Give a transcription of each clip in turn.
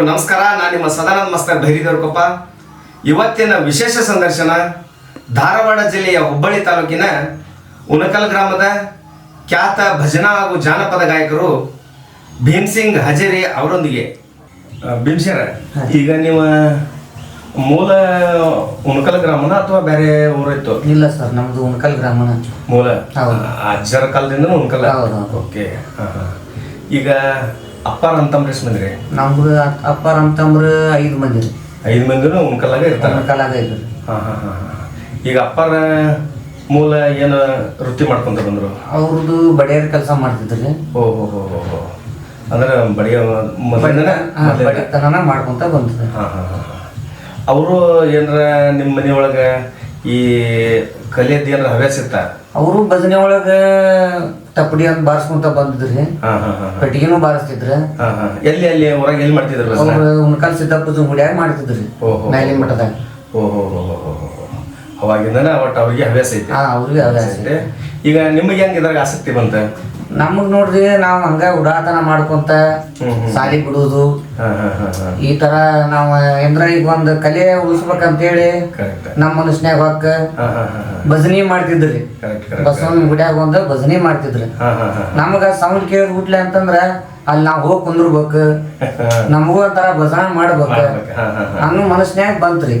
Hi ಎಲ್ಲರಿಗೂ ನಮಸ್ಕಾರ. ನಾನು ನಿಮ್ಮ ಸದಾನಂದ ಮಸ್ತರ್ ಕಪ್ಪ ಇವತ್ತಿನ ವಿಶೇಷ ಸಂದರ್ಶನ ಧಾರವಾಡ ಜಿಲ್ಲೆಯ ಹುಬ್ಬಳ್ಳಿ ತಾಲೂಕಿನ ಉನಕಲ್ ಗ್ರಾಮದ ಖ್ಯಾತ ಭಜನಾ ಹಾಗೂ ಜಾನಪದ ಗಾಯಕರು ಭೀಮ್ಸಿಂಗ್ ಹಜೇರಿ ಅವರೊಂದಿಗೆ. ಭೀಮ್ಸರ ಈಗ ನೀವು ಮೂಲ ಉಣಕಲ್ ಗ್ರಾಮನ ಅಥವಾ ಬೇರೆ ಊರಿತ್ತು? ಇಲ್ಲ ಸರ್ ನಮ್ದು ಉಣಕಲ್ ಗ್ರಾಮನ ಮೂಲ? ಹೌದು. ಅಜ್ಜರ ಕಾಲದಿಂದ ಉಣಕಲ್. ಓಕೆ. ಹಾ, ಹಾ. ನಮ್ಮ ಅಂತಂದ್ರೆ ಎಷ್ಟು ಮಂದಿ ರೀ? ನಮ್ದು ಅಪ್- ಅಪ್ಪಾರ ಅಂತಂದ್ರ ಐದು ಮಂದಿ ರೀ. ಐದು ಮಂದಿನೂ ಕಲಾಗ ಇರ್ತಾರೆ? ಐದು ರೀ ಹಾ ಹಾಂ ಹಾ. ಈಗ ಅಪ್ಪರ ಮೂಲ ಏನು ವೃತ್ತಿ ಮಾಡ್ಕೊಂತ ಬಂದ್ರು? ಅವ್ರದ್ದು ಬಡಿಯರ್ ಕೆಲಸ ಮಾಡ್ತಿದ್ರಿ. ಓ ಹೋ ಹೋ ಹೋ ಹೋ. ಅಂದ್ರೆ ಬಡಿಯ ಮೊದಲಿಂದನೇ ಬಡಿತನ ಮಾಡ್ಕೊಂತ ಬಂದ್ರಿ. ಹಾಂ ಹಾಂ ಹಾ ಅವರು ಏನಾರ ನಿಮ್ಮ ಮನೆಯೊಳಗ ಈ ಕಲಿಯದ್ದು ಏನಾರ ಹವ್ಯಾಸ ಇತ್ತ? ಅವರು ಭಜನೆ ಒಳಗ ತಪ್ಪಡಿ ಅಂತ ಬಾರಿಸ್ಕೊಂತ ಬಂದಿದ್ರಿ ಪೆಟ್ಟಿಗೆನೂ ಬಾರಿಸ್ತಿದ್ರ ಎಲ್ಲಿ ಅಲ್ಲಿ ಹೊರಗೆ ಎಲ್ಲಿ ಮಾಡ್ತಿದ್ರು ಉಣಕಲ್ ಸಿದ್ದಪ್ಪನ ಗುಡಿಯಾಗ ಮಾಡ್ತಿದ್ರಿ ಓಹೋ. ಮ್ಯಾಲಿನ ಮಠದಾಗ. ಅವಾಗಿಂದನೇ ಒಟ್ಟು ಅವ್ರಿಗೆ ಹವ್ಯಾಸ ಐತಿ ಅವ್ರಿಗೆ ಹವ್ಯಾಸ. ಐತೆ. ಈಗ ನಿಮಗೆ ಹೆಂಗ್ ಇದ್ರಾಗ ಆಸಕ್ತಿ ಬಂತ ನಮಗ್ ನೋಡ್ರಿ ನಾವ್ ಹಂಗ ಉಡಾತನ ಮಾಡ್ಕೊಂತ ಸಾಲಿ ಬಿಡುದು ಈ ತರ ನಾವ್ ಏನ್ರ ಈಗ ಒಂದ್ ಕಲೆ ಉಳಿಸ್ಬೇಕಂತ ಹೇಳಿ ನಮ್ಮ ಮನುಷ್ಯನ್ಯಾಗ ಹೊಕ್ಕ ಭಜನಿ ಮಾಡ್ತಿದ್ರಿ ಬಸವನ ಗುಡಿಯಾಗ ಒಂದ್ ಭಜನಿ ಮಾಡ್ತಿದ್ರಿ ನಮಗ ಸೌಂಡ್ ಕೇಳಿ ಹುಟ್ಲಿ ಅಂತಂದ್ರ ಅಲ್ಲಿ ನಾವ್ ಹೋಗಿ ಕುಂದ್ರಬೇಕು ನಮಗೂ ಒಂಥರ ಭಜನ ಮಾಡ್ಬೇಕ ಅನ್ನೋ ಮನಸ್ನ್ಯಾಗ ಬಂತ್ರಿ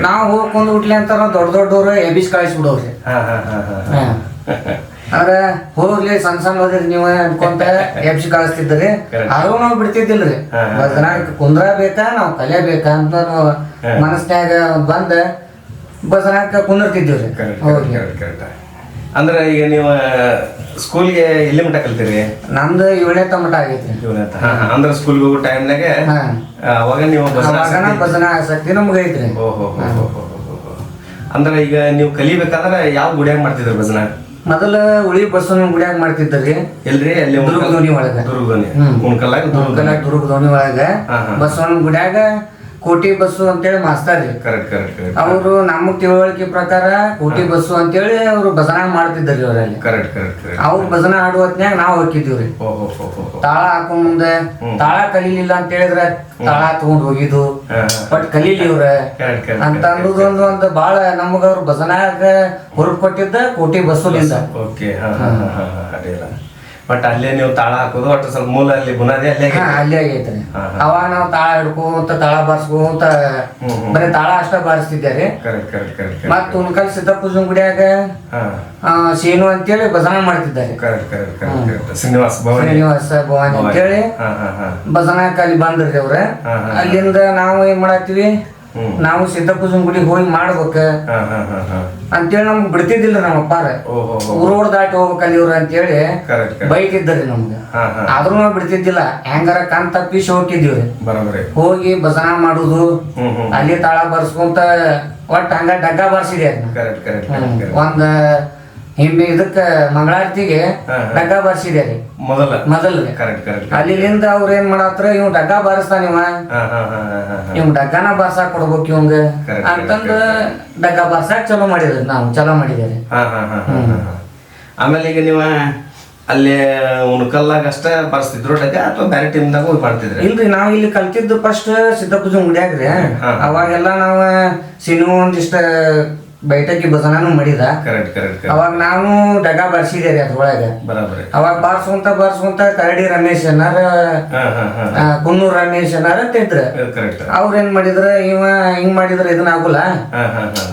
ನಾವ್ ಹೋಗಿ ಕುಂದ್ ಹುಟ್ಲೆ ಅಂತ ದೊಡ್ಡ ದೊಡ್ಡವ್ರು ಎಬಿಸ್ ಕಳಿಸ್ಬಿಡೋರಿ ಆದ್ರ ಹೋಗ್ಲಿ ಸಣ್ಣ ಸಣ್ಣ ಹೋದ್ರಿ ನೀವು ಅನ್ಕೊಂತ ಎಬ್ಸಿ ಕಳಿಸ್ತಿದ್ರಿ. ಅದು ನಾವು ಬಿಡ್ತಿದ್ದಿಲ್ರಿ. ಭಜನ ಕುಂದ್ರ ಬೇಕಾ ನಾವ್ ಕಲಿಯಬೇಕಾ ಅಂತ ನಾವು ಮನಸ್ನ್ಯಾಗ ಬಂದ ಭಜನಾಕ ಕುಂದಿರ್ತಿದ್ದೀವ್ರಿ. ಅಂದ್ರೆ ಈಗ ನೀವು ಸ್ಕೂಲ್ಗೆ ಇಲ್ಲಿ ಮಟ್ಟ ಕಲ್ತೀರಿ? ನಮ್ದು ಏಳನೇ ತಮಟ ಆಗೈತಿ ಅಂದ್ರೆ ಸ್ಕೂಲ್ಗೆ ಹೋಗೋ ಟೈಮ್ನಾಗ ಅವಾಗ ನೀವು ಭಜನಾ ಅವಾಗನ ಆಸಕ್ತಿ- ನಮ್ಗೆ ಐತ್ರಿ. ಓ ಹೋ ಹೋ. ಹೋ ಹೋ ಹೋ ಹೋ. ಅಂದ್ರೆ ಈಗ ನೀವು ಕಲಿಬೇಕಾದ್ರೆ ಯಾವ ಗುಡಿಯಾಗ ಮಾಡ್ತಿದ್ರಿ ಭಜನಾ ಮೊದಲ ಉಳಿ ಬಸವನ ಗುಡಿಯಾಗ ಮಾಡ್ತಿದ್ದಾರೆ. ಎಲ್ರಿ? ಅಲ್ಲಿ ದುರ್ಗದೋಣಿ ಒಳಗ. ದುರ್ಗದೋಣಿ. ದುರ್ಗನ ದುರ್ಗದೋಣಿ. ಒಳಗ. ಬಸವನ ಗುಡಿಯಾಗ ಕೋಟಿ ಬಸ್ಸು ಅಂತೇಳಿ ಮಾಸ್ತಾರ್ ರೀ ಕರೆಕ್ಟ್ ಕರೆಕ್ಟ್ ಅವರು ನಮ್ಮ ತಿಳುವಳಿಕೆ ಪ್ರಕಾರ ಕೋಟಿ ಬಸ್ಸು ಅಂತೇಳಿ ಅವರು ಭಜನ ಮಾಡ್ತಿದ್ರಿ ಅವರಲ್ಲಿ ಕರೆಕ್ಟ್ ಕರೆಕ್ಟ್ ಅವ್ರು ಭಜನ ಆಡುವ ಹೊತ್ನ್ಯಾಗ ನಾವು ಹೋಗಿದ್ದೀವ್ರಿ. ತಾಳ ಹಾಕೊಂಡ್ ಮುಂದೆ ತಾಳ ಕಲೀಲಿಲ್ಲ ಅಂತ ಹೇಳಿದ್ರ ತಾಳ ತಗೊಂಡ್ ಹೋಗಿದ್ದು. ಬಟ್ ಕಲೀಲಿ ಇವ್ರ ಅಂತ ಅನ್ನೋದೊಂದು ಒಂದು ಬಾಳ ನಮಗ ಅವ್ರ ಭಜನಾಗ ಹೊರಗ್ ಕೊಟ್ಟಿದ್ದ ಕೋಟಿ ಬಸ್ಸುಲಿಂದ ಓಕೆ ಬಟ್ ಅಲ್ಲೇ ನೀವು ತಾಳ ಹಾಕೋದು ಒಟ್ಟು ಸ್ವಲ್ಪ ಮೂಲ ಅಲ್ಲಿ ಬುನಾದಿ ಅಲ್ಲೇ ಹಾ. ಅಲ್ಲೇ ಆಗೈತ್ರಿ ಅವಾಗ ನಾವು ತಾಳ ಹಿಡ್ಕೊಂತ ತಾಳ ಬಾರ್ಸ್ಕೊಂತ. ಬರೀ ತಾಳ ಅಷ್ಟ ಬಾರಿಸ್ತಿದ್ದಾರೆ ಕರೆಕ್ಟ್ ಕರೆಕ್ಟ್ ಕರೆಕ್ಟ್ ಮತ್ ಗುಡಿಯಾಗ ಹಾ. ಆ, ಶೀನು ಅಂತೇಳಿ ಭಜನ ಮಾಡ್ತಿದ್ದಾರೆ. Correct correct correct correct Srinivas Bhavani. Srinivasa Bhavani ಅಂತೇಳಿ ಹಾ ಹಾ ಅಲ್ಲಿ ಬಂದ್ರಿ ಅವ್ರ. ಹಾ, ಹಾ. ಅಲ್ಲಿಂದ ನಾವು ಏನ್ ಮಾಡತ್ತೀವಿ? ಹ್ಮ್. ನಾವು ಸಿದ್ದಪ್ಪನ ಗುಡಿಗೆ ಹೋಗಿ ಮಾಡ್ಬೇಕ. ಹಾ ಹಾ ಹಾ ಹಾ. ಅಂತೇಳಿ ನಮ್ಗೆ ಬಿಡ್ತಿದ್ದಿಲ್ಲ ನಮ್ಮ ಅಪ್ಪಾರ. ಊರೋಡ್ ದಾಟಿ ಹೋಗ್ಬೇಕಲ್ಲಿ ಇವ್ರು ಅಂತೇಳಿ ಬೈಕ್ ಬೈತಿದ್ದರಿ ನಮ್ಗೆ. ಆದ್ರೂ ನಾವು ಬಿಡ್ತಿದ್ದಿಲ್ಲ. ಹೆಂಗಾರ ಕಣ್ ತಪ್ಪಿಸಿ ಬರೋಬ್ರಿ. ಹೋಗಿ ಬಸನ ಮಾಡುದು ಅಲ್ಲಿ ತಾಳ ಬರ್ಸ್ಕೊಂತ ಒಟ್ಟ ಹಂಗ ಡಗ್ಗ ಬರ್ಸಿದೆ. ಒಂದ್ ಹಿಂದೆ ಇದಕ್ಕ ಮಂಗಳಾರತಿಗೆ. ಡಗ್ಗ ಬಾರಿಸಿದೆ ರೀ ಮೊದಲ. ಮೊದಲ ಅಲ್ಲಿಂದ ಅವ್ರ ಏನ್ ಮಾಡತ್ರ ಇವ್ ಡಗ್ಗ ಬಾರಿಸ್ತಾನ ಇವ. ಇವ್ ಡಗ್ಗನ ಬಾರ್ಸಾಕ್ ಕೊಡ್ಬೇಕು ಇವಂಗ ಅಂತಂದ ಡಗ್ಗ ಬಾರ್ಸಾಕ್ ಚಲೋ ಮಾಡಿದ್ರಿ ನಾವು ಚಲೋ ಮಾಡಿದೇರಿ. ಆಮೇಲೆ ಈಗ ನೀವ ಅಲ್ಲಿ ಉಣ್ಕಲ್ಲಾಗ ಅಷ್ಟೇ ಬರ್ಸ್ತಿದ್ರು ಡಗ ಅಥವಾ ಬೇರೆ ಟೀಮ್ದಾಗ ಹೋಗಿ ಮಾಡ್ತಿದ್ರಿ? ಇಲ್ರಿ ನಾವು ಇಲ್ಲಿ ಕಲ್ತಿದ್ದು ಫಸ್ಟ್ ಸಿದ್ದಪೂಜೆ ಗುಡಿಯಾಗ್ರಿ ಹಾ. ಅವಾಗೆಲ್ಲ ನಾವು ಸಿನಿಮಾ ಒಂದಿಷ್ಟ ಬೈಟಕಿ ಭಜನಾನು ಮಾಡಿದ. ಕರೆಕ್ಟ್ ಕರೆಕ್ಟ್ ಕರೆಕ್ಟ್ ಅವಾಗ ನಾನು ಡಗ ಬರ್ಸಿದೇರಿ ಅದ್ರೊಳಗ. ಬರಾಬರಿ. ಅವಾಗ ಬಾರ್ಸ್ಕೊಂತ ಬಾರ್ಸ್ಕೊಂತ ಕರಡಿ ರಮೇಶ್ ಅನ್ನಾರ ಕುನ್ನೂರ್ ರಮೇಶ್ ಅನ್ನಾರ ಕರೆಕ್ಟ್ ಅವ್ರ ಏನ್ ಮಾಡಿದ್ರ ಇವ ಹಿಂಗ್ ಮಾಡಿದ್ರ ಇದನ್ನ ಆಗುಲ್ಲ.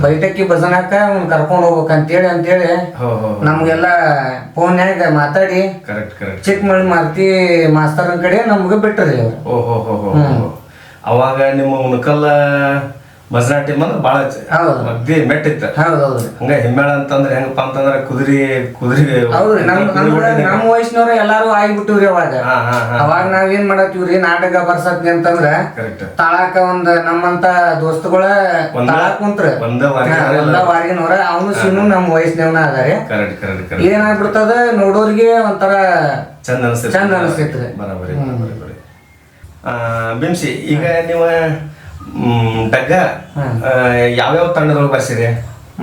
ಬೈಟಕ್ಕಿ ಭಜನಾಕ ಅವ್ನ್ ಕರ್ಕೊಂಡ್ ಹೋಗ್ಬೇಕ ಅಂತೇಳಿ ಅಂತೇಳಿ ನಮ್ಗೆಲ್ಲ ಫೋನ್ಯಾಗ ಮಾತಾಡಿ ಚಿಕ್ಕಮಳ್ಳಿ ಮಾರ್ತಿ ಮಾಸ್ತರನ್ ಕಡೆ ನಮ್ಗೆ ಬಿಟ್ರಿ ಅವ್ರು. ಹೋ. ಅವಾಗ ನಿಮ್ಮ ಉಣ್ಕಲ್ಲ ಭಜನಾ ಟೀಮ್ ಅಂದ್ರೆ ಭಾಳ ಹೌದು. ಅಗ್ದಿ ಹೌದು ಹೌದೌದ್ರಿ ಹಂಗ ಹಿಮ್ಮೇಳ ಅಂತಂದ್ರೆ ಹೆಂಗಪ್ಪ ಅಂತಂದ್ರೆ ಕುದುರೆ ಕುದುರೆ ಹೌದ್ರಿ ನಮ್ ನಮ್ಮ ವಯಸ್ಸಿನವ್ರ ಎಲ್ಲಾರು ಆಗಿಬಿಟ್ಟಿವ್ರಿ ಅವಾಗ. ಅವಾಗ ನಾವು ಏನು ಅವಾಗ ನಾವೇನ್ ಮಾಡತ್ತೀವ್ರಿ ನಾಟಕ ಬರ್ಸತ್ನಿ ಅಂತಂದ್ರೆ ತಾಳಾಕ ಒಂದ್ ನಮ್ಮಂತ ದೋಸ್ತುಗಳ ಒಂದ- ತಾಳಾಕ್ ಕುಂತ್ರ. ಒಂದ ವಾರಿನವ್ರ ಅವನು ಸಿನ್ನು ನಮ್ಮ ವಯಸ್ಸಿನವನ ಅದಾರೆ. ಏನಾಗ್ಬಿಡ್ತದ ನೋಡೋರಿಗೆ ಒಂಥರ ಚಂದ ಅನಿಸ್ತೈತಿ ಚಂದ ಅನಿಸ್ತೈತ್ರಿ. ಬರಬರಿ ಬರೋಬರಿ ಬಿಂಸಿ ಈಗ ನೀವು ಡಗ್ಗ ಯಾವ್ಯಾವ ತಂಡದೊಳಗೆ ಬರ್ಸಿರಿ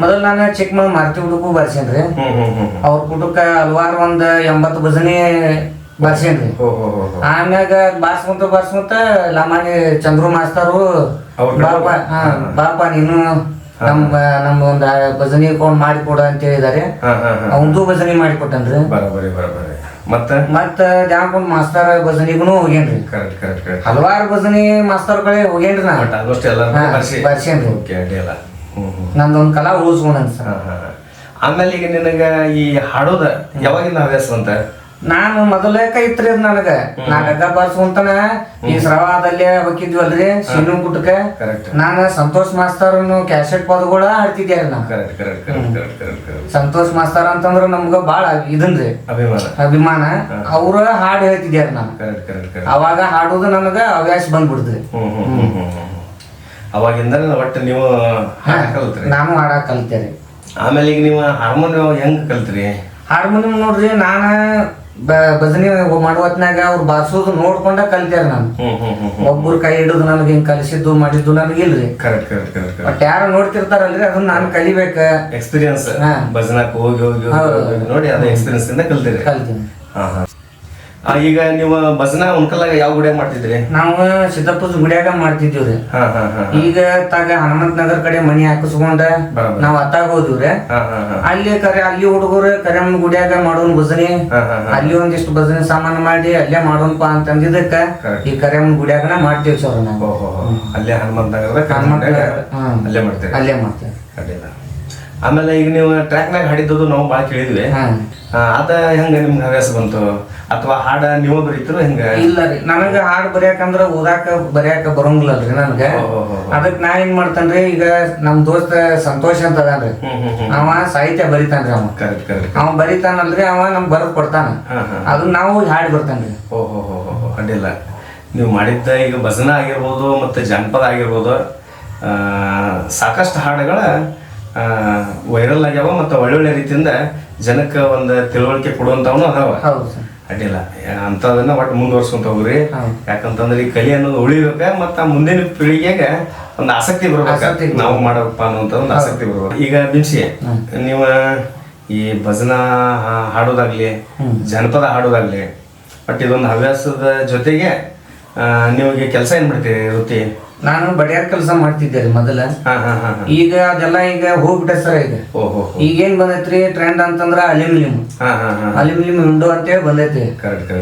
ಮೊದಲು ನಾನು ಚಿಕ್ಕ ಮಾರ್ತಿ ಹುಡುಕು ಬರ್ಸೇನ್ರಿ. ರೀ ಅವ್ರ ಕುಟುಂಬ ಹಲವಾರು ಒಂದ್ ಎಂಬತ್ತು ಭಜನೆ ಬರ್ಸೇನ್ರಿ. ರೀ ಆಮ್ಯಾಗ ಬಾರ್ಸ್ಕೊಂತ ಬಾರ್ಸ್ಕೊಂತ ಲಮಾನಿ ಚಂದ್ರು ಮಾಸ್ತರು ಬಾಪಾ ನೀನು ನಮ್ ನಮ್ಮ ಒಂದು ಭಜನೆ ಕೊಂಡು ಮಾಡಿಕೊಡ ಅಂತ ಹೇಳಿದಾರೆ ಅವಂದು ಭಜನೆ ಮಾಡಿಕೊಟ್ಟನ್ರಿ. ಬರೋಬರಿ ಬರೋಬರಿ. ಮತ್ತೆ? ಮತ್ತ ದ್ಯಾಮಕೊಂಡ್ ಮಾಸ್ತರ್ ಭಜನಿಗೂ ಹೋಗೇನ್ರಿ ಕರೆಕ್ಟ್ ಕರೆಕ್ಟ್ ಕರೆಕ್ಟ್ ಹಲವಾರು ಭಜನಿ ಮಾಸ್ತರ್ ಕಡೆ ಹೋಗೇನ್ರಿ ನಾ. ಬಟ್ ಹಾ, ಬರ್ಸಿ. ಬರ್ಸೇನ್ರಿ. ಹ್ಮ್ ನಂದೊಂದ್ ಕಲಾ ಉಳಿಸ್ಕೊಂಡ್ ಸರ್. ಆಮೇಲೆ ಈಗ ನಿನಗ ಈ ಹಾಡೋದ ಯಾವಾಗಿಂದ ಹವ್ಯಾಸ ಅಂತ ನಾನು ಮೊದಲೇ ಕೈ ಇತ್ರಿ ಅದ್ ನನಗ ನಾ ಗಗ್ಗ ಬಾರ್ಸ್ಕೊಂತನ ಈ ಸ್ರವಾದಲ್ಲಿ ಹೋಗಿದ್ವಲ್ರಿ ಶಿನು ಗುಟ್ಟಕ ಕರೆಕ್ಟ್ ನಾನು ಸಂತೋಷ್ ಮಾಸ್ತರ್ ಕ್ಯಾಸೆಟ್ ಪದಗಳ ಹಾಡ್ತಿದ್ದೆ ನಾ correct correct correct correct correct correct Santosh master ಅಂತಂದ್ರ ನಮ್ಗ ಬಾಳ ಇದನ್ರಿ ಅಭಿಮಾನ. ಅಭಿಮಾನ. ಅವ್ರ ಹಾಡು ಹೇಳ್ತಿದ್ಯಾರ ನಾನು ಅವಾಗ ಹಾಡೋದು ನನಗ ಹವ್ಯಾಸ ಹ್ಮ್. ಅವಾಗಿಂದ ಒಟ್ಟು ನೀವು ನಾನು ಹಾಡಕ್ ಕಲ್ತೇರಿ ಆಮೇಲೆ ಈಗ ನೀವು ಹಾರ್ಮೋನಿಯಂ ಹೆಂಗ್ ಕಲ್ತ್ರಿ? ಹಾರ್ಮೋನಿಯಂ ನೋಡ್ರಿ ನಾನ ಭಜನೆ ಮಾಡುವತ್ನಾಗ ಅವ್ರು ಬಾರ್ಸೋದು ನೋಡ್ಕೊಂಡ ಕಲ್ತ್ಯಾರ ನಾನು. ಒಬ್ಬರು ಕೈ ಹಿಡಿದು ನನಗೆ ಹಿಂಗ್ ಕಲಿಸಿದ್ದು ಮಾಡಿದ್ದು ನನಗೆ ಇಲ್ರಿ. ಬಟ್ ಯಾರು ನೋಡ್ತಿರ್ತಾರಲ್ರಿ ಅದನ್ನ ನಾನು ಕಲಿಬೇಕ. ಎಕ್ಸ್ಪೀರಿಯನ್ಸ್ ಹಾ. ಭಜನಕ್ ಹೋಗಿ ಹೋಗಿ ನೋಡಿ ಅದ ಎಕ್ಸ್ಪೀರಿಯನ್ಸ್ ಇಂದ ಕಲ್ತಿರಿ. ಕಲ್ತೀನಿ. ಈಗ ನೀವು ಬಸನ ಉಣ್ಕಲ್ಲಾಗ ಯಾವ ಗುಡಿಯಾಗ ಮಾಡ್ತಿದ್ರಿ? ನಾವು ಸಿದ್ದಪ್ಪದ ಗುಡಿಯಾಗ ಮಾಡ್ತಿದ್ದೀವ್ರಿ ಹಾ ಹಾ ಹಾ ಈಗ ತಾಗ ಹನುಮಂತ ನಗರ ಕಡೆ ಮನಿ ಹಾಕಿಸ್ಕೊಂಡ ನಾವು ನಾವ್ ಅತ್ತಾಗ ಹೋದಿವ್ರಿ ಹಾ ಹಾ ಹಾ. ಅಲ್ಲಿ ಕರೆ ಅಲ್ಲಿ ಹುಡುಗರು ಕರೆ ಗುಡಿಯಾಗ ಮಾಡೋನ್ ಭಜನೆ. ಹಾ ಹಾ ಹಾ ಅಲ್ಲಿ ಒಂದಿಷ್ಟು ಭಜನೆ ಸಾಮಾನು ಮಾಡಿ ಅಲ್ಲೇ ಮಾಡೋನ್ಪ ಅಂತಂದಿದ್ದಕ್ಕ Correct. ಈ ಕರೆ ಗುಡಿಯಾಗನ ಮಾಡ್ತೀವಿ ಸರ್ ನಾವು. ಅಲ್ಲೇ ಹನುಮಂತ ನಗರದ ಹನುಮಂತ ನಗರ. ಅಲ್ಲೇ ಮಾಡ್ತೀರಿ. ಅಲ್ಲೇ ಮಾಡ್ತೇವೆ. ಅಡ್ಡಿಲ್ಲ. ಆಮೇಲೆ ಈಗ ನೀವು ಟ್ರ್ಯಾಕ್ನಾಗ ಹಾಡಿದ್ದು ನಾವು ಭಾಳ ಕೇಳಿದ್ವಿ. ಹಾ. ಆ, ಅದ ಹೆಂಗ ನಿಮ್ಗೆ ಹವ್ಯಾಸ ಬಂತು? ಅಥವಾ ಹಾಡ ನೀವು ಬರೀತಿರೋ ಹೆಂಗ? ಇಲ್ಲ ರೀ. ನನಗ ಹಾಡ್ ಬರೆಯಾಕಂದ್ರ ಓದಾಕ ಬರೆಯಾಕ ಬರಂಗಿಲ್ಲಲ್ರಿ ರೀ ನನ್ಗೆ. ಅದಕ್ ನಾ ಏನ್ ಮಾಡ್ತೇನ್ರಿ ಈಗ ನಮ್ ದೋಸ್ತ ಸಂತೋಷ ಅಂತ ಅದಾನ್ರಿ. ಅವ ಸಾಹಿತ್ಯ ಬರಿತಾನ್ರಿ ಅವ. ಅವ ಬರಿತಾನಲ್ರಿ ಅವ ನಮ್ಗ್ ಬರದ್ ಕೊಡ್ತಾನ. ಅದನ್ನ ನಾವು ಹಾಡ್ ಬರ್ತಾನ್ರಿ. ಓ ಹೋ ಹೋ ಹೋ ಹೋ, ಅಡ್ಡಿಲ್ಲ. ನೀವು ಮಾಡಿದ್ದ ಈಗ ಭಜನ ಆಗಿರ್ಬೋದು ಮತ್ತು ಜನಪದ ಆಗಿರ್ಬೋದು ಆ, ಸಾಕಷ್ಟು ಹಾಡುಗಳ ವೈರಲ್ ಆಗ್ಯಾವ ಮತ್ತು ಒಳ್ಳೊಳ್ಳೆ ರೀತಿಯಿಂದ ಜನಕ್ಕೆ ಒಂದು ತಿಳುವಳಿಕೆ ಕೊಡುವಂಥವನು ಅದಾವ. ಹೌದು ಸರ್. ಅಡ್ಡಿಲ್ಲ ಅಂಥದನ್ನ ಒಟ್ಟು ಮುಂದುವರ್ಸ್ಕೊಂತ ಹೋಗ್ರಿ. ಯಾಕಂತಂದ್ರೆ ಈ ಕಲಿ ಅನ್ನೋದು ಉಳಿಬೇಕ ಮತ್ತ ಮುಂದಿನ ಪೀಳಿಗೆಗೆ ಒಂದು ಆಸಕ್ತಿ ಬರ್ಬೇಕು. ನಾವು ಮಾಡಬೇಕಪ್ಪ ಅನ್ನೋಂಥ ಒಂದು ಆಸಕ್ತಿ ಬರ್ಬೇಕು. ಈಗ ಬಿಂಸಿ ನೀವು ಈ ಭಜನಾ ಹಾಡೋದಾಗ್ಲಿ ಜನಪದ ಹಾಡೋದಾಗ್ಲಿ ಬಟ್ ಇದೊಂದು ಹವ್ಯಾಸದ ಜೊತೆಗೆ ನಿಮಗೆ ಕೆಲಸ ಏನ್ ಮಾಡ್ತೀರಿ ವೃತ್ತಿ? ನಾನು ಬಡಿಯಾರ್ ಕೆಲಸ ಮಾಡ್ತಿದ್ದೆ ರೀ ಮೊದಲ. ಈಗ ಅದೆಲ್ಲ ಈಗ ಹೋಗ್ಬಿಟ್ಟೆ ಸರ್ ಈಗ. ಈಗೇನ್ ಬಂದೈತ್ರಿ ಟ್ರೆಂಡ್ ಅಂತಂದ್ರ ಅಲ್ಯೂಮಿನಿಯಂ. ಅಲ್ಯೂಮಿನಿಯಂ ವಿಂಡೋ ಅಂತೇಳಿ ಬಂದೈತಿ.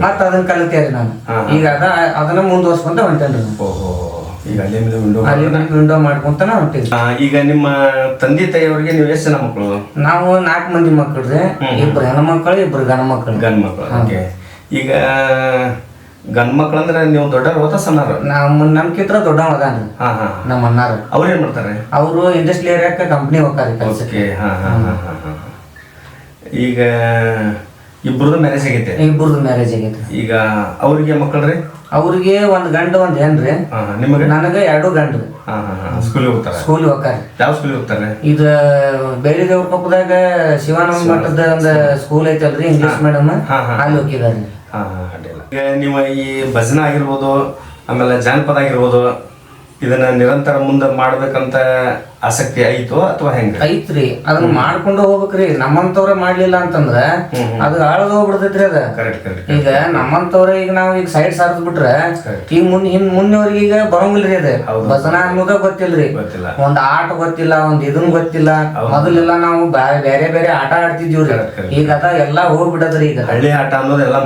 ಮತ್ತ ಅದನ್ನ ಕಲಿತೇರಿ ನಾನು. ಈಗ ಅದ ಅದನ್ನ ಮುಂದುವರ್ಸ್ಕೊಂತ ಹೊಂಟೇನ್ರಿ. ಈಗ ಅಲ್ಯೂಮಿನಿಯಂ ವಿಂಡೋ ಅಲ್ಯೂಮಿನಿಯಂ ವಿಂಡೋ ಮಾಡ್ಕೊಂತಾನ ಈಗ ನಿಮ್ಮ ತಂದೆ ತಾಯಿಯವರಿಗೆ ನೀವು ಎಷ್ಟು ಜನ ಮಕ್ಕಳು ನಾವು ನಾಲ್ಕು ಮಂದಿ ಮಕ್ಕಳ್ರಿ ಇಬ್ರು ಹೆಣ್ಮಕ್ಳು ಇಬ್ರು ಗಂಡ ಮಕ್ಕಳು ಗಂಡ ಮಕ್ಕಳು ಈಗ ಗಂಡ್ ಮಕ್ಳು ಅಂದ್ರೆ ನೀವು ದೊಡ್ಡವ್ರು ಹೋತ ಸಣ್ಣರು ನಮ್ಮ ನಮ್ಕಿತ್ರ ದೊಡ್ಡವ ಅದಾನ. ಹಾ ಹಾ ನಮ್ಮ ಅಣ್ಣಾರ. ಅವ್ರು ಏನ್ ಮಾಡ್ತಾರೆ? ಅವರು ಇಂಡಸ್ಟ್ರಿ ಏರಿಯಾಕ ಕಂಪ್ನಿ ಹೋಗ್ತಾರೆ ಕೆಲಸಕ್ಕೆ. ಓಕೆ ಹಾ ಹಾ ಹಾ ಹಾ ಹಾ ಈಗ ಇಬ್ಬರದು ಮ್ಯಾರೇಜ್ ಆಗೈತೆ? ಇಬ್ಬರದು ಮ್ಯಾರೇಜ್ ಆಗೈತೆ. ಈಗ ಅವ್ರಿಗೆ ಮಕ್ಕಳ್ರಿ ಅವ್ರಿಗೆ ಒಂದ್ ಗಂಡ ಒಂದ್ ಏನ್ರಿ ಹಾ ಹಾ ನಿಮಗೆ? ನನಗ ಎರಡು ಗಂಡ್ರಿ ಹಾ ಹಾ ಹಾ ಸ್ಕೂಲಿಗೆ ಹೋಗ್ತಾರೆ? ಸ್ಕೂಲ್ ಹೋಗ್ತಾರೆ. ಯಾವ ಸ್ಕೂಲಿಗೆ ಹೋಗ್ತಾರೆ? ಇದು ಬೇರೆ ದೇವ್ರ ಕೊಪ್ಪದಾಗ ಶಿವಾನಂದ ಮಠದ ಒಂದು ಸ್ಕೂಲ್ ಐತಲ್ರಿ ಇಂಗ್ಲಿಷ್ ಮೇಡಮ್ ಹಾ, ಹಾ. ಅಲ್ಲಿ ಹೋಗಿದಾರೆ ಹಾ ಅಡ್ಡಿಲ್ಲ. ಈಗ ನಿಮ್ಮ ಈ ಭಜನೆ ಆಗಿರ್ಬೋದು ಆಮೇಲೆ ಜಾನಪದ ಆಗಿರ್ಬೋದು ಇದನ್ನ ನಿರಂತರ ಮುಂದೆ ಮಾಡ್ಬೇಕಂತ ಆಸಕ್ತಿ ಐತೋ ಅಥವಾ ಹೆಂಗ? ಐತ್ರಿ. ಅದನ್ನ ಮಾಡ್ಕೊಂಡು ಹೋಗ್ಬೇಕ್ರಿ. ನಮ್ಮಂತವ್ರ ಮಾಡ್ಲಿಲ್ಲ ಅಂತಂದ್ರ ಅದು ಆಳದ ಹೋಗ್ಬಿಡ್ತೈತ್ರಿ ಅದ. ಕರೆಕ್ಟ್ ಕರೆಕ್ಟ್ ಈಗ ನಮ್ಮಂತವ್ರ ಈಗ ನಾವ್ ಈಗ ಸೈಡ್ ಸಾರದ್ ಬಿಟ್ರೆ ಈಗ ಮುನ್ ಹಿಂದ್ ಮುಂದವ್ರಿಗೆ ಈಗ ಬರಂಗಿಲ್ರಿ ಅದ. ಭಜನಾ ಅನ್ನೋದ ಗೊತ್ತಿಲ್ರಿ. ಗೊತ್ತಿಲ್ಲ. ಒಂದ್ ಆಟ ಗೊತ್ತಿಲ್ಲ ಒಂದ್ ಇದನ್ ಗೊತ್ತಿಲ್ಲ. ಮೊದಲೆಲ್ಲ ನಾವು ಬೇರೆ ಬೇರೆ ಆಟ ಆಡ್ತಿದ್ವಿರಿ correct. ಈಗ ಅದ ಎಲ್ಲಾ ಹೋಗ್ಬಿಟ್ಟದ್ರಿ ಈಗ. ಹಳ್ಳಿ ಆಟ ಅನ್ನೋದೆಲ್ಲ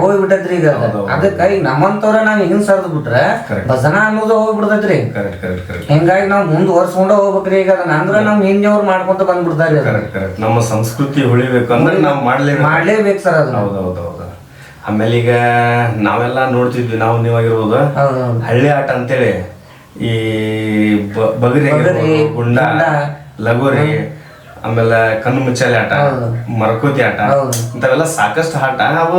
ಹೋಗ್ಬಿಟ್ಟದ್ರಿ ಈಗ ಅದ. ಅದಕ್ಕ ಈಗ ನಮ್ಮಂತವ್ರ ನಾವ್ ಹಿಂದ್ ಸಾರದ್ ಬಿಟ್ರೆ ಬಸನಾ ಭಜನಾ ಅನ್ನೋದು ಹೋಗ್ಬಿಡ್ತೈತ್ರಿ. ಕರೆಕ್ಟ್ ಕರೆಕ್ಟ್ ಕರೆಕ್ಟ್ ಹಿಂಗಾಗಿ ನಾವ್ ಮುಂದುವರ್ಸ್ಕೊಂಡ ಹೋಗ್ಬೇಕ್ರಿ. ಈಗ ಅದನ್ನ ಅಂದ್ರ ನಮ್ ಹಿಂದಿಯವ್ರು ಮಾಡ್ಕೊಂತ ಬಂದ್ಬಿಡ್ತಾರೆ. ಕರೆಕ್ಟ್ ಕರೆಕ್ಟ್ ನಮ್ಮ ಸಂಸ್ಕೃತಿ ಉಳಿಬೇಕು ಅಂದ್ರೆ ನಾವು ಮಾಡ್ಲೇ ಮಾಡ್ಲೇಬೇಕು ಸರ್ ಅದನ್ನ. ಹೌದು ಹೌದು ಹೌದು. ಆಮೇಲೆ ಈಗ ನಾವೆಲ್ಲ ನೋಡ್ತಿದ್ವಿ ನಾವು ನೀವಾಗಿರ್ಬೋದು. ಹಳ್ಳಿ ಆಟ ಅಂತೇಳಿ ಈ ಬ- ಬಗರಿ ಆಗಿರ್ಬೋದು, ಗುಂಡ ಲಗೋರಿ ಆಮೇಲೆ ಕಣ್ಣು ಮುಚ್ಚಾಲೆ ಆಟ ಮರಕೋತಿ ಆಟ ಹೌದು. ಇಂಥವೆಲ್ಲ ಸಾಕಷ್ಟು ಆಟ. ಅವು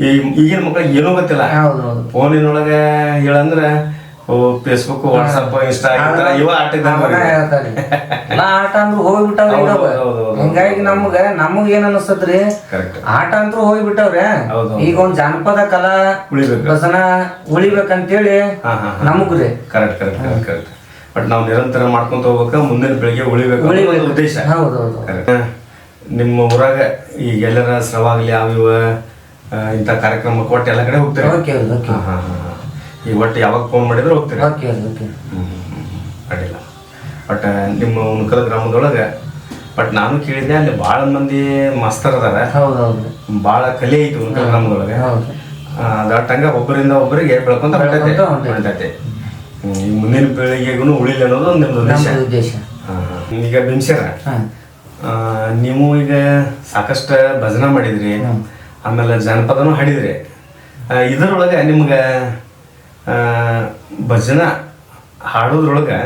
ಈ ಈಗಿನ ಮಕ್ಳಿಗೆ ಏನೂ ಗೊತ್ತಿಲ್ಲ. ಫೋನಿನೊಳಗೆ ಹೇಳಂದ್ರೆ ಫೇಸ್ಬುಕ್ ವಾಟ್ಸಪ್ ಇನ್ಸ್ಟಾ ಇವ ಆಟ ಎಲ್ಲಾ ಆಟ ಅಂದ್ರು ಹೋಗ್ಬಿಟ್ಟವ್ರಿ. ಹಿಂಗಾಗಿ ನಮ್ಗ ನಮಗ್ ಏನ್ ಅನಸ್ತತ್ರಿ ಕರೆಕ್ಟ್ ಆಟ ಅಂದ್ರು ಹೋಗ್ಬಿಟ್ಟವ್ರೆ. ಈಗ ಒಂದ್ ಜಾನಪದ ಕಲಾ ಉಳಿಬೇಕು. ಭಜನ ಉಳಿಬೇಕಂತೇಳಿ ನಮಗ್ರಿ. ಕರೆಕ್ಟ್ ಕರೆಕ್ಟ್ ಕರೆಕ್ಟ್ ಬಟ್ ನಾವು ನಿರಂತರ ಮಾಡ್ಕೊಂತ ಹೋಗ್ಬೇಕ ಮುಂದಿನ ಬೆಳಿಗ್ಗೆ ಉಳಿಬೇಕು. ಉದ್ದೇಶ. ನಿಮ್ಮ ಊರಾಗ ಈಗ ಎಲ್ಲರ ಸ್ರವಾಗ್ಲಿ ಅವಿವ ಇಂತ ಇಂಥ ಕಾರ್ಯಕ್ರಮಕ್ಕೆ ಒಟ್ಟು ಎಲ್ಲ ಕಡೆ ಹೋಗ್ತೀರಿ? ಈಗ ಒಟ್ಟು ಯಾವಾಗ ಫೋನ್ ಮಾಡಿದ್ರೆ ಹೋಗ್ತೀರಿ? Okay okay. ಅಡ್ಡಿಲ್ಲ. ಬಟ್ ನಿಮ್ಮ ಉಣಕಲ್ ಗ್ರಾಮದೊಳಗೆ ಬಟ್ ನಾನು ಕೇಳಿದೆ ಅಲ್ಲಿ ಭಾಳ ಮಂದಿ ಮಾಸ್ತರ್ ಅದಾರ. ಹೌದು ಹೌದು. ಭಾಳ ಕಲೆ ಐತಿ ಉಣಕಲ್ ಗ್ರಾಮದೊಳಗೆ. ಹೌದು. ಅದಾಟಂಗ ಒಬ್ಬರಿಂದ ಒಬ್ಬರಿಗೆ ಬೆಳ್ಕೊಂತ ಹೊಂಟೈತೆ ಈ ಮುಂದಿನ ಪೀಳಿಗೆಗೂ ಉಳಿಲಿ ಅನ್ನೋದು ನಿಮ್ದು ಉದ್ದೇಶ. ಈಗ ಬಿಂಸರ ನೀವು ಈಗ ಸಾಕಷ್ಟು ಭಜನೆ ಮಾಡಿದ್ರಿ ಆಮೇಲೆ ಜನಪದನೂ ಹಾಡಿದ್ರಿ. ಇದರೊಳಗೆ ನಿಮ್ಗೆ ಭಜನ ಹಾಡೋದ್ರೊಳಗೆ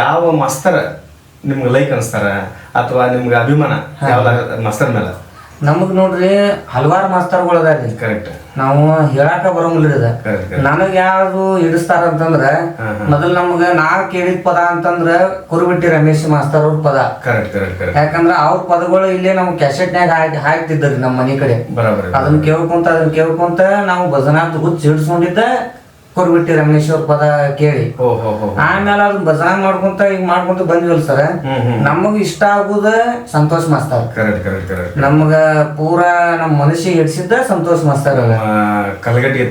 ಯಾವ ಮಸ್ತರ ನಿಮ್ಗೆ ಲೈಕ್ ಅನಿಸ್ತಾರ? ಅಥವಾ ನಿಮ್ಗೆ ಅಭಿಮಾನ ಯಾವ ಮಾಸ್ತರ್ ಮೇಲೆ? ನಮಗ್ ನೋಡ್ರಿ ಹಲವಾರು ಮಾಸ್ತರ್ಗಳು ಅದಾರಿ ಕರೆಕ್ಟ್ ನಾವು ಹೇಳಾಕ ಬರೋಂಗಿಲ್ಲ ರೀ ಅದ ನನಗ್ ಯಾವ್ದು ಹಿಡಿಸ್ತಾರ ಅಂತಂದ್ರ ಮೊದಲ್ ನಮಗ ನಾ ಕೇಳಿದ ಪದ ಅಂತಂದ್ರ ಕುರುಬಿಟ್ಟಿ ರಮೇಶ್ ಮಾಸ್ತರ್ ಅವ್ರ ಪದ. ಯಾಕಂದ್ರ ಅವ್ರ ಪದಗಳು ಇಲ್ಲೇ ನಮ್ ಕ್ಯಾಸೆಟ್ನ್ಯಾಗ ಹಾಕಿ ಹಾಕ್ತಿದ್ರಿ ನಮ್ಮ ಮನಿ ಕಡೆ. ಅದನ್ನ ಕೇಳ್ಕೊಂತ ಅದನ್ನ ಕೇಳ್ಕೊಂತ ನಾವು ಭಜನಾತ್ ಹುಚ್ಚ ಹಿಡ್ಸ್ಕೊಂಡಿದ್ದ ಕುರುಬಿಟ್ಟಿ ರಮೇಶ್ ಅವ್ರ ಪದ ಕೇಳಿ. ಆಮೇಲೆ ಅದನ್ನ ಬಜಾರ್ ಮಾಡ್ಕೊಂತ ಈಗ ಮಾಡ್ಕೊಂತ ಬಂದಿವಲ್ ಸರ್. ನಮಗ್ ಇಷ್ಟ ಆಗುದ ಸಂತೋಷ್ ಮಾಸ್ತರ್. ನಮಗ ಪೂರಾ ನಮ್ಮ ಮನಸ್ಸಿಗೆ ಹಿಡ್ಸಿದ್ದ ಸಂತೋಷ್ ಮಾಸ್ತರ್ ಅದ ಕಲಗಟ್ಟಿ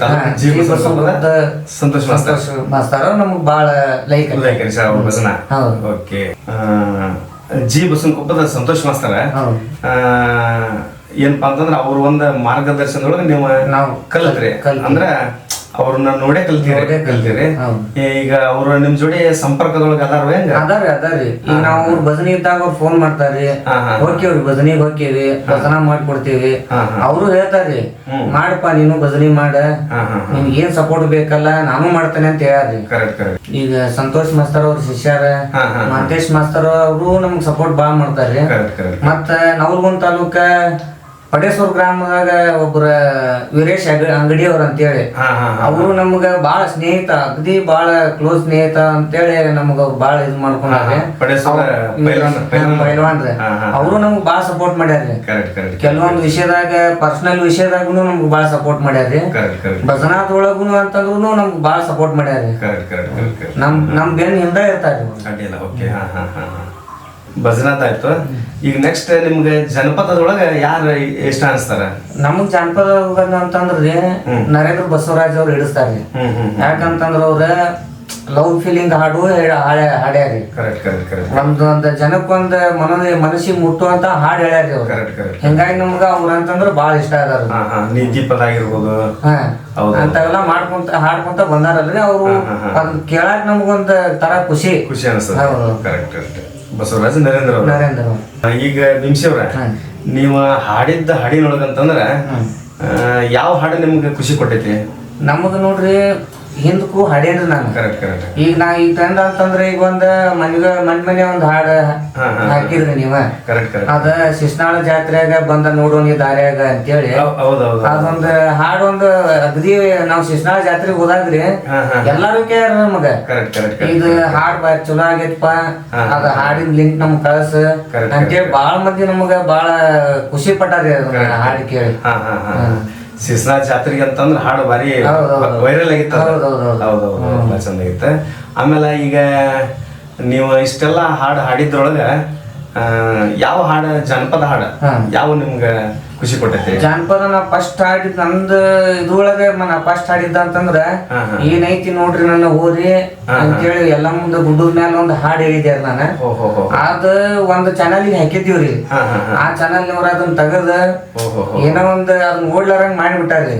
ಸಂತೋಷ್ ಮಾಸ್ತರ್. ನಮಗ್ ಬಾಳ ಲೈಕ್ ಲೈಕ್ ಸರ್ ಅವ್ರ ಭಜನ ಹೌದು. ಓಕೆ. ಜಿ ಬಸವನಕೊಪ್ಪದ ಸಂತೋಷ್ ಮಾಸ್ತರ. ಏನಪ್ಪಾ ಅಂತಂದ್ರ ಅವ್ರ ಒಂದ್ ಮಾರ್ಗದರ್ಶನದೊಳಗೆ ನೀವು ನಾವು ಕಲಿತ್ರಿ. ಅಂದ್ರ ಅವ್ರನ್ನ ನೋಡೇ ಕಲ್ತೀರಿ. ಈಗ ಅವ್ರ ನಿಮ್ ಜೋಡಿ ಸಂಪರ್ಕದೊಳಗೆ ಅದಾರ ಅದಾರಿ ಅದಾರಿ ಈಗ ನಾವು ಅವ್ರ ಭಜನಿ ಇದ್ದಾಗ ಅವ್ರು ಫೋನ್ ಮಾಡ್ತಾರಿ. ಹೋಗಿ. ಹೋಗ್ತೇವ್ರಿ ಭಜನಿಗೆ ಹೋಗ್ತೇವಿ ಭಜನಾ ಮಾಡ್ಕೊಡ್ತೀವಿ. ಅವರು ಹೇಳ್ತಾರ್ರಿ ಹ್ಮ್. ಮಾಡಪ್ಪ ನೀನು ಭಜನಿ ಮಾಡ. ನಿಮ್ಗೆ ಏನ್ ಸಪೋರ್ಟ್ ಬೇಕಲ್ಲ ನಾನು ಮಾಡ್ತೇನೆ ಅಂತ ಹೇಳ್ರಿ. ಕರೆಕ್ಟ್ ಈಗ ಸಂತೋಷ್ ಮಾಸ್ತರ್ ಅವ್ರ ಶಿಷ್ಯರ ಮಹಂತೇಶ್ ಮಾಸ್ತರ್ ಅವರು ನಮ್ಗೆ ಸಪೋರ್ಟ್ ಬಾಳ ಮಾಡ್ತಾರ್ರಿ ಮತ್ತ ನವಲ್ಗುಂದ್ ತಾಲೂಕ ಪಡೇಶ್ವರ ಗ್ರಾಮದಾಗ ಒಬ್ರ ವೀರೇಶ್ ಅಗ- ಅಂಗಡಿ ಅವ್ರ ಅಂತೇಳಿ ಅವರು ನಮ್ಗ ಬಹಳ ಸ್ನೇಹಿತ ಅಗದಿ ಬಹಳ ಕ್ಲೋಸ್ ಸ್ನೇಹಿತ ಅಂತೇಳಿ ನಮ್ಗ ಅವ್ರು ಬಾಳ ಇದ್ ಮಾಡ್ಕೊಂಡ್ರಿ. ಪೈಲ್ವಾನ್ರಿ. ಅವರು ನಮ್ಗ್ ಬಾಳ ಸಪೋರ್ಟ್ ಮಾಡ್ಯಾರ್ರಿ. ಕೆಲವೊಂದು ವಿಷಯದಾಗ ಪರ್ಸನಲ್ ವಿಷಯದಾಗೂ ನಮ್ಗ್ ಬಾಳ ಸಪೋರ್ಟ್ ಮಾಡ್ಯಾರ್ರಿ. ಕರೆಕ್ಟ್ ಕರೆಕ್ಟ್ ಭಜನಾದೊಳಗೂ ಅಂತಂದ್ರು ನಮ್ಗ್ ಬಹಳ ಸಪೋರ್ಟ್ ಮಾಡ್ಯಾರ್ರಿ. ಕರೆಕ್ಟ್ ನಮ್ ನಮ್ ಬೆನ್ ಹಿಂದ ಇರ್ತಾರ್ರಿ. ಭಜನಾತ್ ಆಯ್ತು. ಈಗ ನೆಕ್ಸ್ಟ್ ನಿಮ್ಗೆ ಜನಪದದೊಳಗೆ ಯಾರು ಇಷ್ಟ ಅನಿಸ್ತಾರ? ನಮಗ್ ಜಾನಪದ ಅಂತಂದ್ರಿ ನರೇಂದ್ರ ಬಸವರಾಜ್ ಅವ್ರು ಹಿಡಿಸ್ತಾರ್ರಿ ಯಾಕಂತಂದ್ರ ಅವ್ರ ಲವ್ ಫೀಲಿಂಗ್ ಹಾಡು ಹಾಡ್ಯಾರಿ ಕರೆಕ್ಟ್ ಒಂದ್ ಜನಕ್ಕೊಂದ್ ಮನ ಮನಸ್ಸಿಗೆ ಮುಟ್ಟುವಂತ ಹಾಡ್ ಹೇಳ್ಯಾರಿ ಅವ್ರು. ಹಿಂಗಾಗಿ ನಮ್ಗ ಅವ್ರ ಅಂತಂದ್ರ ಬಾಳ ಇಷ್ಟ ಅದಾರ ನೀತಿ ಪದ ಆಗಿರ್ಬೋದು. ಅಂತಾವೆಲ್ಲ ಮಾಡ್ಕೊಂತ ಹಾಡ್ಕೊಂತ ಬಂದಾರಲ್ರಿ ಅವ್ರು. ಅದ್ ಕೇಳಾಕ ನಮ್ಗೊಂದ್ ತರ ಖುಷಿ. ಖುಷಿ ಅನಿಸ್ತದೆ. ಕರೆಕ್ಟ್ ಕರೆಕ್ಟ್ ಬಸವರಾಜ್ ನರೇಂದ್ರ ಅವರು ನರೇಂದ್ರ ಅವ್ರು. ಈಗ ಬಿಂಸಿ ಅವ್ರ. ನೀವು ಹಾಡಿದ್ದ ಹಾಡಿನೊಳಗಂತಂದ್ರ ಯಾವ ಹಾಡು ನಿಮ್ಗೆ ಖುಷಿ ಕೊಟ್ಟೈತಿ ನಮಗ್ ನೋಡ್ರಿ ಹಿಂದಕ್ಕೂ ಹಾಡೇನ್ರಿ ನಾನು. ಕರೆಕ್ಟ್ ಕರೆಕ್ಟ್ ಈಗ ನಾ ಈಗ ತಂದ ಅಂತಂದ್ರೆ ಈಗ ಒಂದ್ ಮನಿಗ ಮನ್ ಮನೆ ಒಂದ್ ಹಾಡ. ಹಾಕಿದ್ರಿ ನೀವ. ಅದ ಶಿಸ್ನಾಳ ಜಾತ್ರೆಯಾಗ ಬಂದ ನೋಡೋನಿ ದಾರ್ಯಾಗ ಅಂತೇಳಿ. ಅದೊಂದ್ ಹಾಡೊಂದ್ ಅಗದಿ ನಾವ್ ಶಿಸ್ನಾಳ ಜಾತ್ರೆಗೆ ಹೋದಾಗ್ರಿ. ಎಲ್ಲಾರು ಕೇಳ ನಮಗ. ಇದು ಹಾಡ್ ಬಾ ಚಲೋ ಆಗೈತಪ್ಪ ಅದ ಹಾಡಿನ ಲಿಂಕ್ ನಮ್ ಕಳ್ಸ. ಅಂತೇಳಿ ಬಾಳ ಮಂದಿ ನಮಗ ಬಾಳ ಖುಷಿ ಪಟ್ಟಾರಿ ಹಾಡ್ ಕೇಳಿ. ಶಿಸ್ನಾ ಜಾತ್ರೆಗೆ ಅಂತಂದ್ರೆ ಹಾಡು ಭಾರಿ. ವೈರಲ್ ಆಗಿತ್ತು ಹೌದು ತುಂಬಾ. ಚಂದ ಆಗಿತ್ತು ಆಮೇಲೆ ಈಗ ನೀವು ಇಷ್ಟೆಲ್ಲ ಹಾಡು ಹಾಡಿದ್ರೊಳಗೆ ಯಾವ ಹಾಡು ಜಾನಪದ ಹಾಡು ಯಾವ ನಿಮ್ಗೆ ಖುಷಿ ಕೊಟ್ಟೈತಿ. ಜಾನಪದ ನಾ ಫಸ್ಟ್ ಹಾಡಿದ್ ನಂದ್ ಇದ್ರೊಳಗೆ ನಾ ಫಸ್ಟ್ ಹಾಡಿದ್ದ ಅಂತಂದ್ರ. ಏನೈತಿ ನೋಡ್ರಿ ನನ್ನ ಓದಿ. ಅಂತೇಳಿ ಎಲ್ಲಾ ಮುಂದೆ ಗುಡ್ಡದ ಮ್ಯಾಲ ಒಂದು ಹಾಡ್ ಹೇಳಿದ್ದೆ ನಾನು. ಅದ ಒಂದು ಚಾನಲ್ ಹಾಕಿದ್ದೀವ್ರಿ ಆ ಚಾನಲ್ ನವ್ರ ಅದನ್ನ ತೆಗದ ಏನೋ ಒಂದು ಅದನ್ನ ಓಡ್ಲಾರಂಗ್ ಮಾಡಿಬಿಟ್ಟಾರ್ರಿ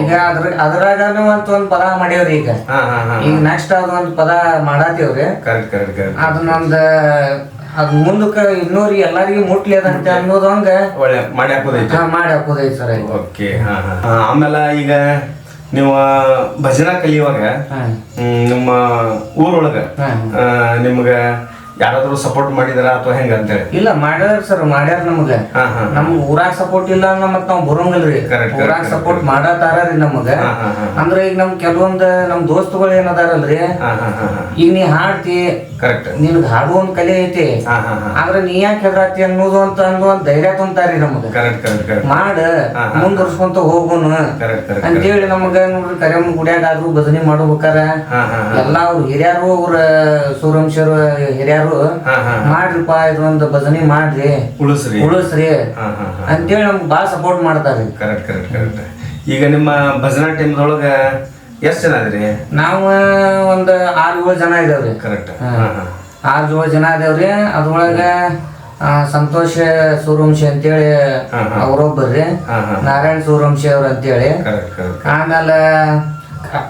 ಈಗ ಅದ್ರ ಅದ್ರಾಗನು ಅಂತ ಒಂದ್ ಪದ ಮಾಡ್ಯಾವ್ರಿ ಈಗ. ಈಗ ನೆಕ್ಸ್ಟ್ ಅದೊಂದ್ ಪದ ಮಾಡಾತೀವ್ರಿ. ಅದನ್ನೊಂದು ಕರೆಕ್ಟ್ ಕರೆಕ್ಟ್ ಅದನ್ನೊಂದ್ ಅದ್ ಮುಂದಕ್ಕ ಇನ್ನೂರಿ ಎಲ್ಲಾರಿಗೂ ಮುಟ್ಲಿ ಅದಂತ ಅನ್ನೋದಂಗ ಒಳ್ಳೆ ಮಾಡಿ ಹಾಕೋದೈತಿ ಹಾ, ಮಾಡಿ ಹಾಕೋದೈತಿ ಸರ್ ಓಕೆ ಹಾ ಹಾ. ಹಾ, ಆಮೇಲೆ ಈಗ ನೀವು ಭಜನಾ ಕಲಿಯುವಾಗ ಹಾ. ಹ್ಮ್, ನಿಮ್ಮ ಊರೊಳಗ ಹಾ. ಆ, ನಿಮ್ಗ ಯಾರಾದ್ರೂ ಸಪೋರ್ಟ್ ಮಾಡಿದಾರ ಅಥವಾ ಹೆಂಗ ಅಂತೇಳಿ ಇಲ್ಲ ಮಾಡ್ಯಾರ ಸರ್ ಮಾಡ್ಯಾರ ನಮಗ. ನಮ್ ಊರಾಗ ಸಪೋರ್ಟ್ ಇಲ್ಲ ಅಂದ್ರೆ ಮತ್ ನಾವ್ ಬರೋಂಗಿಲ್ರಿ. ಊರಾಗ ಸಪೋರ್ಟ್ ರೀ ನಮಗ. ಅಂದ್ರ ಈಗ ನಮ್ ಕೆಲವೊಂದ್ ನಮ್ ದೋಸ್ತುಗಳು ಏನದಾರಲ್ರಿ? ಈಗ ನೀ ಹಾಡ್ತಿ ಕರೆಕ್ಟ್ ನಿನ್ಗ್ ಹಾಡು ಒಂದ್ ಕಲೆ ಐತಿ. ಆದ್ರೆ ನೀ ಯಾಕೆ ಹೆದರಾತಿ ಅನ್ನೋದು ಅಂತ ಅನ್ನೋ ಒಂದ್ ಧೈರ್ಯ ತುಂಬತಾರಿ ನಮಗ. ಮಾಡ. ಮುಂದುವರ್ಸ್ಕೊಂತ ಹೋಗೋನು. ಅಂತೇಳಿ ನಮಗ ನೋಡ್ರಿ ಕರೆಮ್ ಗುಡಿಯಾಗ ಆದ್ರೂ ಭಜನೆ ಮಾಡ್ಬೇಕಾರ. ಎಲ್ಲಾ ಅವ್ರ ಹಿರಿಯರು ಅವ್ರ ಸೂರಂಶರು ಹಿರಿಯರು ಯಾರು. ಮಾಡ್ರಿಪ್ಪ ಇದೊಂದು ಭಜನೆ ಮಾಡ್ರಿ. ಉಳಿಸ್ರಿ. ಉಳಿಸ್ರಿ. ಅಂತೇಳಿ ನಮ್ಗೆ ಭಾಳ ಸಪೋರ್ಟ್ ಮಾಡ್ತಾರೆ. ಕರೆಕ್ಟ್ ಕರೆಕ್ಟ್ ಕರೆಕ್ಟ್ ಈಗ ನಿಮ್ಮ ಭಜನಾ ಟೀಮ್ದೊಳಗ ಎಷ್ಟು ಜನ ಇದ್ರಿ ನಾವು ಒಂದು ಆರು ಏಳು ಜನ ಇದಾವ್ರಿ ಕರೆಕ್ಟ್ ಆರು ಏಳು ಜನ ಇದಾವ್ರಿ ಅದ್ರೊಳಗ ಸಂತೋಷ ಸೂರ್ಯವಂಶಿ ಅಂತೇಳಿ. ಅವ್ರೊಬ್ಬರ್ರಿ. ನಾರಾಯಣ್ ಸೂರ್ಯವಂಶಿ ಅವ್ರ ಅಂತೇಳಿ. ಆಮೇಲೆ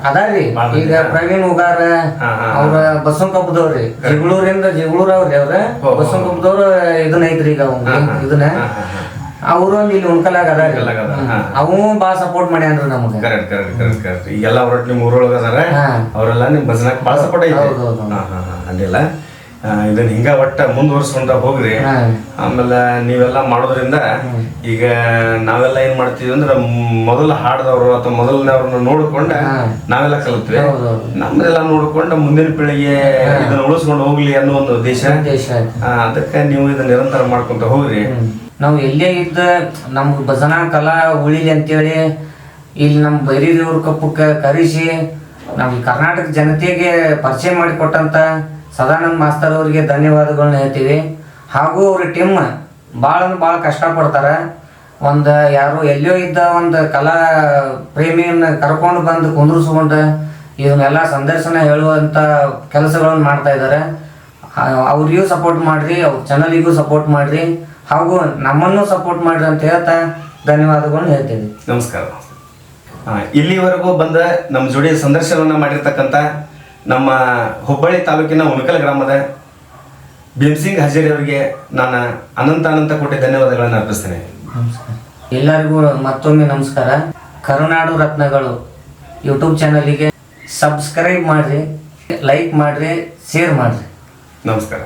ಅದಾರ್ರಿ. ಬಾಳ ಈಗ ಪ್ರವೀಣ್ ಉಗಾರ ಅವ್ರ ಬಸವನ್ ಕಬ್ಬದವ್ರಿ ಜಿಗಳೂರಿಂದ ಜಿಗಳೂರ್ ಅವ್ರಿ ಅವ್ರ. ಬಸವನ್ ಕಬ್ಬದವ್ರ ಇದನ್ನ ಐತ್ರಿ ಈಗ ಅವ್ನ. ಇದನ್ನ. ಅವರು ಒಂದು ಇಲ್ಲಿ ಉಣ್ಕಲಾಗ ಅದಾರಿ. ಅವು ಭಾಳ ಸಪೋರ್ಟ್ ಮಾಡ್ಯಾನ್ರಿ ನಮ್ಗೆ. ಕರೆಕ್ಟ್ ಕರೆಕ್ಟ್ ಕರೆಕ್ಟ್ ಕರೆಕ್ಟ್ ಈಗೆಲ್ಲ ಹೊರಟು ನಿಮ್ಮ ಊರೊಳಗ ಅದಾರ. ಅವರೆಲ್ಲ ನಿಮ್ ಬಸ್ನಾಗ ಬಾ ಸಪೋರ್ಟ್ ಐತಿ ಹೌದು, ಹೌದು, ಹೌದು. ಇದನ್ನ ಹಿಂಗ ಒಟ್ಟ ಮುಂದುವರ್ಸ್ಕೊಂಡ ಹೋಗ್ರಿ. ಆಮೇಲೆ ನೀವೆಲ್ಲ ಮಾಡೋದ್ರಿಂದ ಈಗ ನಾವೆಲ್ಲ ಏನ್ ಮಾಡ್ತೀವಿ ಅಂದ್ರೆ ಮೊದಲ ಹಾಡ್ದವ್ರು ಅಥವಾ ಮೊದಲನವ್ರನ್ನ ನೋಡ್ಕೊಂಡ ನಾವೆಲ್ಲ ಕಲಿತ್ವಿ. ನಮ್ದೆಲ್ಲ ನೋಡ್ಕೊಂಡು ಮುಂದಿನ ಪೀಳಿಗೆ ಇದನ್ನ ಉಳಿಸ್ಕೊಂಡು ಹೋಗ್ಲಿ ಅನ್ನೋ ಒಂದು ಉದ್ದೇಶ. ದೇಶ ಅದಕ್ಕೆ ನೀವು ಇದನ್ನ ನಿರಂತರ ಮಾಡ್ಕೊಂತ ಹೋಗ್ರಿ. ನಾವು ಎಲ್ಲೇ ಇದ್ದ ನಮ್ಗೆ ಭಜನಾ ಕಲಾ ಉಳಿಲಿ ಅಂತೇಳಿ ಇಲ್ಲಿ ನಮ್ಮ ಬೈರಿದೇವ್ರ ಕಪ್ಪಕ್ಕೆ ಕರೆಸಿ ನಮ್ಮ ಕರ್ನಾಟಕ ಜನತೆಗೆ ಪರಿಚಯ ಮಾಡಿಕೊಟ್ಟಂತ ಸದಾನಂದ ಮಾಸ್ತರ್ ಅವರಿಗೆ ಧನ್ಯವಾದಗಳನ್ನ ಹೇಳ್ತೀವಿ. ಹಾಗೂ ಅವ್ರ ಟೀಮ್ ಭಾಳ ಅಂದ್ರೆ ಭಾಳ ಕಷ್ಟಪಡ್ತಾರೆ. ಒಂದು ಯಾರು ಎಲ್ಲಿಯೋ ಇದ್ದ ಒಂದು ಕಲಾ ಪ್ರೇಮಿಯನ್ನ ಕರ್ಕೊಂಡು ಬಂದು ಕುಂದರ್ಸ್ಕೊಂಡು ಇದನ್ನೆಲ್ಲ ಸಂದರ್ಶನ ಹೇಳುವಂಥ ಕೆಲಸಗಳನ್ನು ಮಾಡ್ತಾ ಇದ್ದಾರೆ ಅವ್ರಿಗೂ ಸಪೋರ್ಟ್ ಮಾಡಿರಿ, ಅವ್ರ ಚಾನಲಿಗೂ ಸಪೋರ್ಟ್ ಮಾಡಿರಿ. ಹಾಗೂ ನಮ್ಮನ್ನು ಸಪೋರ್ಟ್ ಮಾಡಿರಿ ಅಂತ ಹೇಳ್ತಾ ಧನ್ಯವಾದಗಳನ್ನ ಹೇಳ್ತೀವಿ. ನಮಸ್ಕಾರ. ಇಲ್ಲಿವರೆಗೂ ಬಂದ ನಮ್ಮ ಜೋಡಿ ಸಂದರ್ಶನವನ್ನ ಮಾಡಿರ್ತಕ್ಕಂಥ ನಮ್ಮ ಹುಬ್ಬಳ್ಳಿ ತಾಲೂಕಿನ ಉಣಕಲ್ ಗ್ರಾಮದ ಭೀಮ್ಸಿಂಗ್ ಹಜೇರಿ ಅವರಿಗೆ ನಾನು ಅನಂತ ಅನಂತ ಕೋಟಿ ಧನ್ಯವಾದಗಳನ್ನು ಅರ್ಪಿಸ್ತೇನೆ. ಎಲ್ಲರಿಗೂ ಮತ್ತೊಮ್ಮೆ ನಮಸ್ಕಾರ. ಕರುನಾಡು ರತ್ನಗಳು ಯೂಟ್ಯೂಬ್ ಚಾನಲಿಗೆ ಸಬ್ಸ್ಕ್ರೈಬ್ ಮಾಡಿರಿ ಲೈಕ್ ಮಾಡಿರಿ ಶೇರ್ ಮಾಡಿರಿ. ನಮಸ್ಕಾರ.